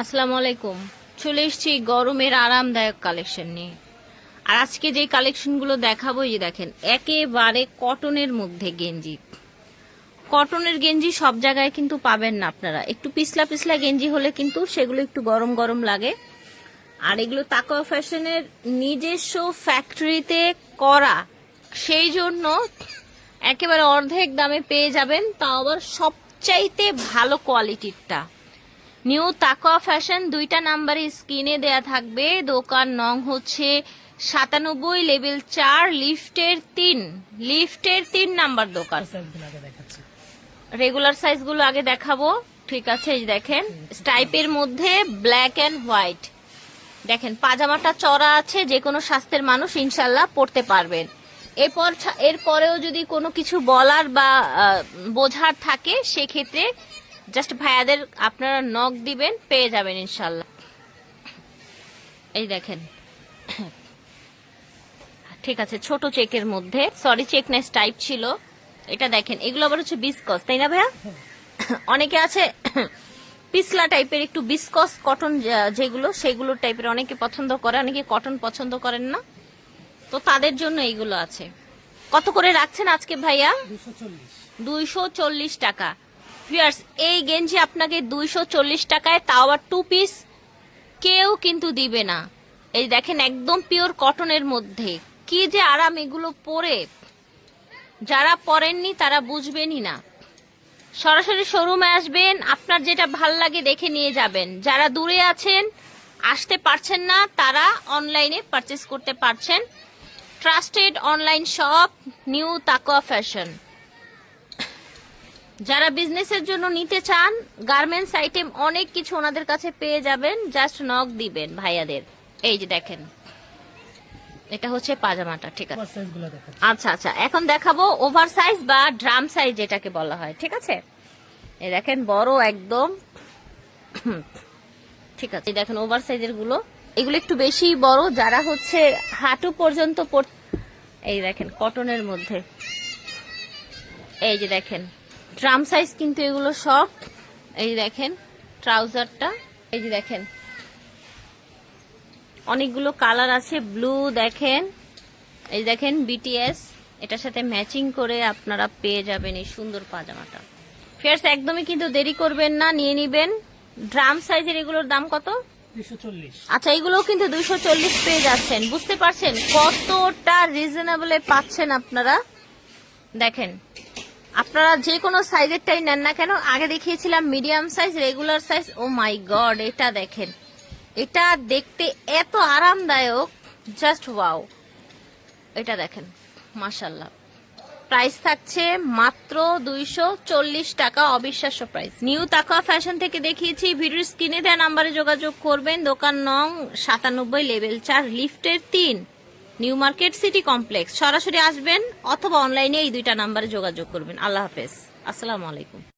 আসসালামু আলাইকুম। চলে এসেছি গরমের আরামদায়ক কালেকশন নিয়ে। আর আজকে যে কালেকশনগুলো দেখাবো যে দেখেন, একেবারে কটনের মধ্যে গেঞ্জি। কটনের গেঞ্জি সব জায়গায় কিন্তু পাবেন না আপনারা। একটু পিছলা পিছলা গেঞ্জি হলে কিন্তু সেগুলো একটু গরম গরম লাগে। আর এগুলো তাকওয়া ফ্যাশনের নিজস্ব ফ্যাক্টরিতে করা। সেই জন্য একেবারে অর্ধেক দামে পেয়ে যাবেন, তাও আবার সবচাইতে ভালো কোয়ালিটিরটা নিউ তাকওয়া ফ্যাশন দুইটা নাম্বারে স্ক্রিনে দেয়া থাকবে। দোকান নং হচ্ছে সাতানব্বই লেভেল চার লিফটের তিন। লিফটের তিন নাম্বার দোকান। রেগুলার সাইজগুলো আগে দেখাবো। ঠিক আছে দেখেন। স্টাইপের মধ্যে ব্ল্যাক অ্যান্ড হোয়াইট দেখেন পাজামাটা চড়া আছে যে কোনো স্বাস্থ্যের মানুষ ইনশাল্লাহ পড়তে পারবেন। এরপর এরপরেও যদি কোনো কিছু বলার বা বোঝার থাকে সেক্ষেত্রে জাস্ট ভাইয়াদের আপনারা নখ দিবেন পেয়ে যাবেন ইনশাল্লাহ। এই দেখেন। ঠিক আছে ছোট চেকের মধ্যে। সরি চেকনেস টাইপ ছিল। এটা দেখেন এগুলো আবার হচ্ছে বিসকস তাই না ভাইয়া? অনেকে আছে পিছলা টাইপের একটু বিসকস কটন যেগুলো সেগুলো টাইপের অনেকে পছন্দ করে অনেকে কটন পছন্দ করেন না। তো তাদের জন্য এইগুলো আছে। কত করে রাখছেন আজকে ভাইয়া? দুইশো চল্লিশ টাকা। ভিউয়ার্স এই গেঞ্জি আপনাকে দুইশো চল্লিশ টাকায়, তাও আবার টু পিস কেউ কিন্তু দিবে না। এই দেখেন, একদম পিওর কটনের মধ্যে। কি যে আরাম এগুলো পরে। যারা পরেননি, তারা বুঝবেনই না। সরাসরি শোরুমে আসবেন, আপনার যেটা ভালো লাগে দেখে নিয়ে যাবেন। যারা দূরে আছেন, আসতে পারছেন না, তারা অনলাইনে পারচেস করতে পারছেন। Trusted online shop new Taqwa fashion যারা বিজনেসের জন্য নিতে চান গার্মেন্টস আইটেম অনেক কিছু ওনাদের কাছে পেয়ে যাবেন। জাস্ট নক দিবেন ভাইয়াদের। এই যে দেখেন। এটা হচ্ছে পাজামাটা ঠিক আছে? আচ্ছা আচ্ছা। এখন দেখাবো ওভার সাইজ বা ড্রাম সাইজ যেটাকে বলা হয় ঠিক আছে? এই দেখেন বড় একদম। ঠিক আছে এই দেখেন ওভার সাইজেরগুলো। এগুলো একটু বেশি বড় যারা হচ্ছে হাঁটু পর্যন্ত পর- এই দেখেন কটনের মধ্যে। এই যে দেখেন। ড্রাম সাইজ কিন্তু এগুলো সব এই দেখেন ট্রাউজারটা এই যে দেখেন। অনেকগুলো কালার আছে ব্লু দেখেন এই দেখেন বিটিএস এটার সাথে ম্যাচিং করে আপনারা পেয়ে যাবেন এই সুন্দর পাজামাটা। ফেয়ার্স একদমই কিন্তু দেরি করবেন না নিয়ে নিবেন। ড্রাম সাইজের এগুলোর দাম কত? আচ্ছা এগুলো কিন্তু দুইশো চল্লিশ পেয়ে যাচ্ছেন। বুঝতে পারছেন কতটা রিজনেবলে পাচ্ছেন আপনারা? দেখেন আপনারা যে কোনো সাইজেরটাই নেন না কেন, আগে দেখিয়েছিলাম medium size regular size oh my god এটা দেখেন। এটা দেখতে এত আরামদায়ক জাস্ট ওয়াও এটা দেখেন মাশাল্লাহ প্রাইস থাকছে মাত্র দুইশো চল্লিশ টাকা, অবিশ্বাস্য প্রাইস নিউ তাকা ফ্যাশন থেকে দেখিয়েছি, ভিডিওর স্ক্রিনে দেওয়া নাম্বারে যোগাযোগ করবেন। দোকান নং সাতানব্বই লেভেল চার লিফটের তিন। New market city complex. সরাসরি আসবেন অথবা অনলাইনে এই দুইটা নাম্বারে যোগাযোগ করবেন। আল্লাহ হাফেজ। আসসালামু আলাইকুম।